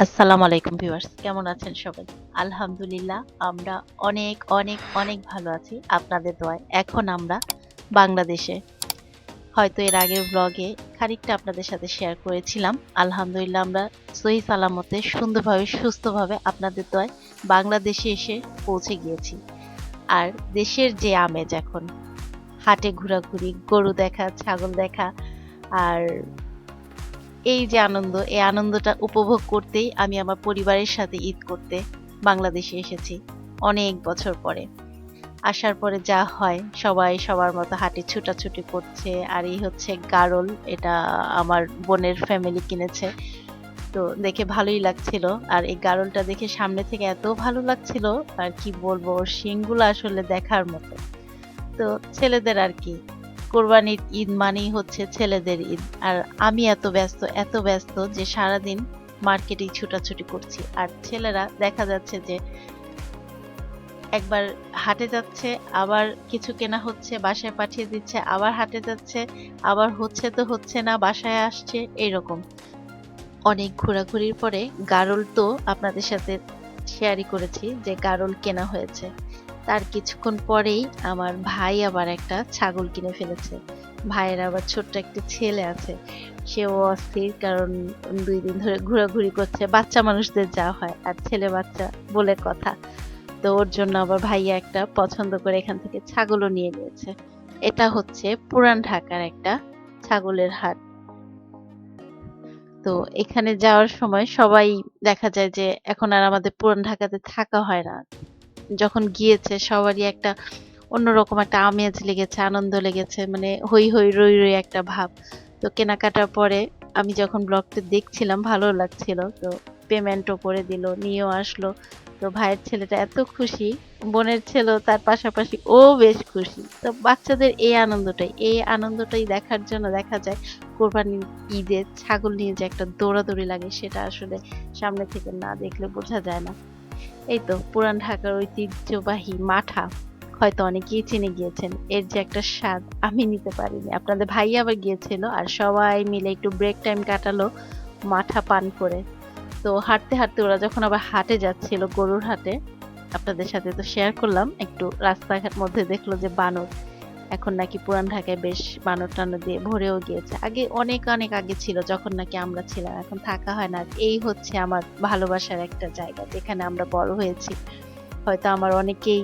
আসসালামু আলাইকুম ভিউয়ার্স, কেমন আছেন সবাই? আলহামদুলিল্লাহ, আমরা অনেক অনেক অনেক ভালো আছি আপনাদের দোয়ায়। এখন আমরা বাংলাদেশে। হয়তো এর আগের ব্লগে খানিকটা আপনাদের সাথে শেয়ার করেছিলাম। আলহামদুলিল্লাহ, আমরা সহি সালামতে সুন্দরভাবে, সুস্থভাবে আপনাদের দোয়ায় বাংলাদেশে এসে পৌঁছে গিয়েছি। আর দেশের যে আমেজ এখন, হাটে ঘোরাঘুরি, গরু দেখা, ছাগল দেখা, আর এই যে আনন্দ, এই আনন্দটা উপভোগ করতেই আমি আমার পরিবারের সাথে ঈদ করতে বাংলাদেশে এসেছি অনেক বছর পরে। আসার পরে যা হয়, সবাই সবার মতো হাঁটি ছুটাছুটি করছে, আর এই হচ্ছে গারল, এটা আমার বোনের ফ্যামিলি কিনেছে। তো দেখে ভালোই লাগছিল, আর এই গারলটা দেখে সামনে থেকে এত ভালো লাগছিল, আর কি বলব শিংগুলো আসলে দেখার মতো। তো ছেলেদের আর কি কোরবানির ঈদ মানেই হচ্ছে ছেলেদের ঈদ। আর আমি এত ব্যস্ত এত ব্যস্ত যে সারাদিন মার্কেটেই ছুটাছুটি করছি। আর ছেলেরা দেখা যাচ্ছে যে একবার হাটে যাচ্ছে, আবার কিছু কেনা হচ্ছে, বাসায় পাঠিয়ে দিচ্ছে, আবার হাটে যাচ্ছে, আবার হচ্ছে তো হচ্ছে না, বাসায় আসছে এরকম অনেক ঘোরাঘুরির পরে গারল তো আপনাদের সাথে শেয়ারই করেছি যে গারল কেনা হয়েছে। তার কিছুক্ষণ পরেই আমার ভাই আবার একটা ছাগল কিনে ফেলেছে। ভাইয়ের আবার ছোট্ট একটা ছেলে আছে। সেও অস্থির কারণ দুই দিন ধরে ঘোরাঘুরি করছে। বাচ্চা মানুষদের যা হয়, আর ছেলে বাচ্চা বলে কথা। তো ওর জন্য আবার ভাইয়া একটা পছন্দ করে এখান থেকে ছাগলও নিয়ে নিয়েছে। এটা হচ্ছে পুরান ঢাকার একটা ছাগলের হাট। তো এখানে যাওয়ার সময় সবাই দেখা যায় যে এখন আর আমাদের পুরান ঢাকাতে থাকা হয় না। যখন গিয়েছে, সবারই একটা অন্যরকম একটা আমেজ লেগেছে, আনন্দ লেগেছে মানে হই হই রই রই একটা ভাব। তো কেনাকাটার পরে আমি যখন ব্লগটা দেখছিলাম, ভালো লাগছিল। তো পেমেন্টও করে দিল, নিয়েও আসলো। তো ভাইয়ের ছেলেটা এত খুশি, বোনের ছেলেও তার পাশাপাশি ও বেশ খুশি। তো বাচ্চাদের এই আনন্দটাই এই আনন্দটাই দেখার জন্য দেখা যায়, কোরবানির ঈদে ছাগল নিয়ে যে একটা দৌড়াদৌড়ি লাগে, সেটা আসলে সামনে থেকে না দেখলে বোঝা যায় না। এই তো পুরান ঢাকার ঐতিহ্যবাহী মাঠা। হয়তো অনেকেই চিনে গিয়েছেন, এর যে একটা স্বাদ আমি নিতে পারিনি। আপনাদের ভাই আবার গিয়েছিল আর সবাই মিলে একটু ব্রেক টাইম কাটালো মাঠা পান করে। তো হাঁটতে হাঁটতে ওরা যখন আবার হাটে যাচ্ছিল, গরুর হাটে, আপনাদের সাথে তো শেয়ার করলাম, একটু রাস্তাঘাট মধ্যে দেখল যে বানর। এখন নাকি পুরান ঢাকায় বেশ বানর টানর দিয়ে ভরেও গিয়েছে। আগে অনেক অনেক আগে ছিল যখন নাকি আমরা ছিলাম, এখন থাকা হয় না। এই হচ্ছে আমার ভালোবাসার একটা জায়গা যেখানে আমরা বড় হয়েছি। হয়তো আমার অনেকেই,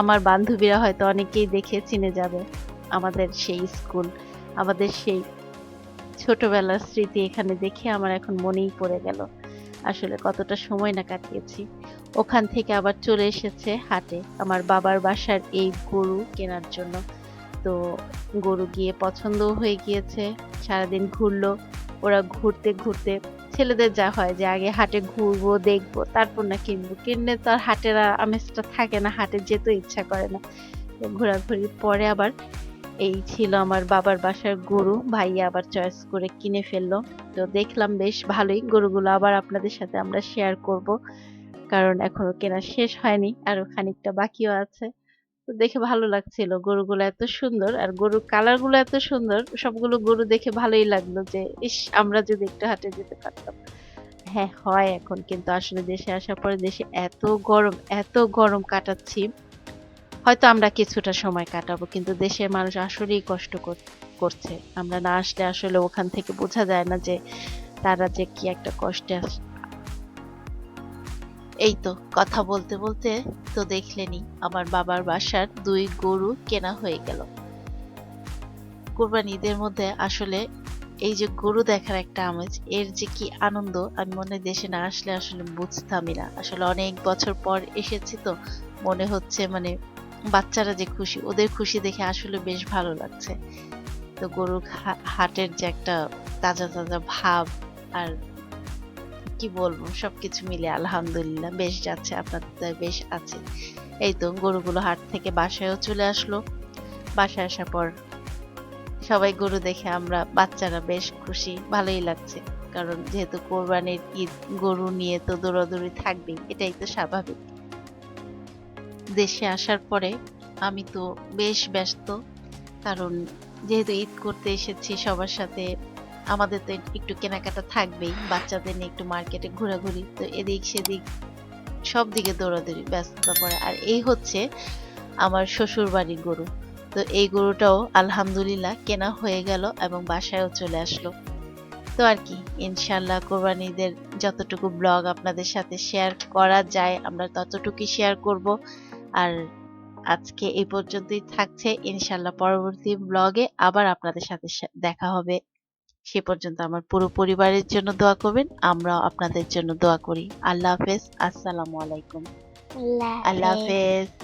আমার বান্ধবীরা হয়তো অনেকেই দেখে চিনে যাবে আমাদের সেই স্কুল, আমাদের সেই ছোটবেলার স্মৃতি এখানে দেখে আমার এখন মনেই পড়ে গেল আসলে কতটা সময় না কাটিয়েছি। ওখান থেকে আবার চলে এসেছে হাটে আমার বাবার বাসার এই গরু কেনার জন্য। তো গরু গিয়ে পছন্দও হয়ে গিয়েছে, সারাদিন ঘুরলো, ওরা ঘুরতে ঘুরতে ছেলেদের যা হয় যে আগে হাটে ঘুরবো, দেখব, তারপর না কিনবো। কিনলে তো আর হাটের আমেজটা থাকে না, হাটে যেতে ইচ্ছা করে না। ঘোরাঘুরির পরে আবার এই ছিল আমার বাবার বাসার গরু, ভাইয়া আবার চয়েস করে কিনে ফেলল। তো দেখলাম বেশ ভালোই, গরুগুলো আবার আপনাদের সাথে আমরা শেয়ার করব, কারণ এখনও কেনা শেষ হয়নি, আরও খানিকটা বাকিও আছে। তো দেখে ভালো লাগছিল গরুগুলো এত সুন্দর আর গরুর কালারগুলো এত সুন্দর, সবগুলো গরু দেখে ভালোই লাগল যে, ইস, আমরা যদি একটু হাটে যেতে পারতাম। হ্যাঁ হয় এখন কিন্তু আসলে দেশে আসার পরে দেশে এত গরম এত গরম কাটাচ্ছি। হয়তো আমরা কিছুটা সময় কাটাবো, কিন্তু দেশের মানুষ আসলেই কষ্ট কর- করছে। আমরা না আসলে আসলে ওখান থেকে বোঝা যায় না যে, তারা যে কি একটা কষ্টে এই তো কথা বলতে বলতে তো দেখলেনি আমার বাবার বাসার দুই গরু কেনা হয়ে গেল। কোরবানি ঈদের মধ্যে আসলে এই যে গরু দেখার একটা আমেজ, এর যে কি আনন্দ আমি মনে দেশে না আসলে আসলে বুঝতামই না। আসলে অনেক বছর পর এসেছি তো মনে হচ্ছে মানে বাচ্চারা যে খুশি, ওদের খুশি দেখে আসলে বেশ ভালো লাগছে। তো গরুর হা- হাটের যে একটা তাজা তাজা ভাব আর কি বলব? সবকিছু মিলে আলহামদুলিল্লাহ, বেশ যাচ্ছে, আপনাদের বেশ আছে। এই তো গরুগুলো হাট থেকে বাসায়ও চলে আসলো। বাসায় আসার পর সবাই গরু দেখে আমরা বাচ্চারা বেশ খুশি, ভালোই লাগছে। কারণ যেহেতু কোরবানির ঈদ, গরু নিয়ে তো দৌড়াদৌড়ি থাকবেই, এটাই তো স্বাভাবিক। দেশে আসার পরে আমি তো বেশ ব্যস্ত। কারণ যেহেতু ঈদ করতে এসেছি সবার সাথে আমাদের তো একটু কেনাকাটা থাকবেই, বাচ্চাদের নিয়ে একটু মার্কেটে ঘোরাঘুরি, তো এদিক সেদিক সব দিকে দৌড়াদৌড়ি, ব্যস্ততা পড়ে। আর এই হচ্ছে আমার শ্বশুর বাড়ির গরু। তো এই গরুটাও আলহামদুলিল্লাহ কেনা হয়ে গেল এবং বাসায়ও চলে আসলো। তো আর কি ইনশাল্লাহ কোরবানিদের যতটুকু ব্লগ আপনাদের সাথে শেয়ার করা যায়, আমরা ততটুকুই শেয়ার করব। আর আজকে এই পর্যন্তই থাকছে। ইনশাল্লাহ পরবর্তী ব্লগে আবার আপনাদের সাথে দেখা হবে। সে পর্যন্ত আমার পুরো পরিবারের জন্য দোয়া করবেন। আমরাও আপনাদের জন্য দোয়া করি। আল্লাহ হাফেজ। আসসালামু আলাইকুম। আল্লাহ। হাফেজ।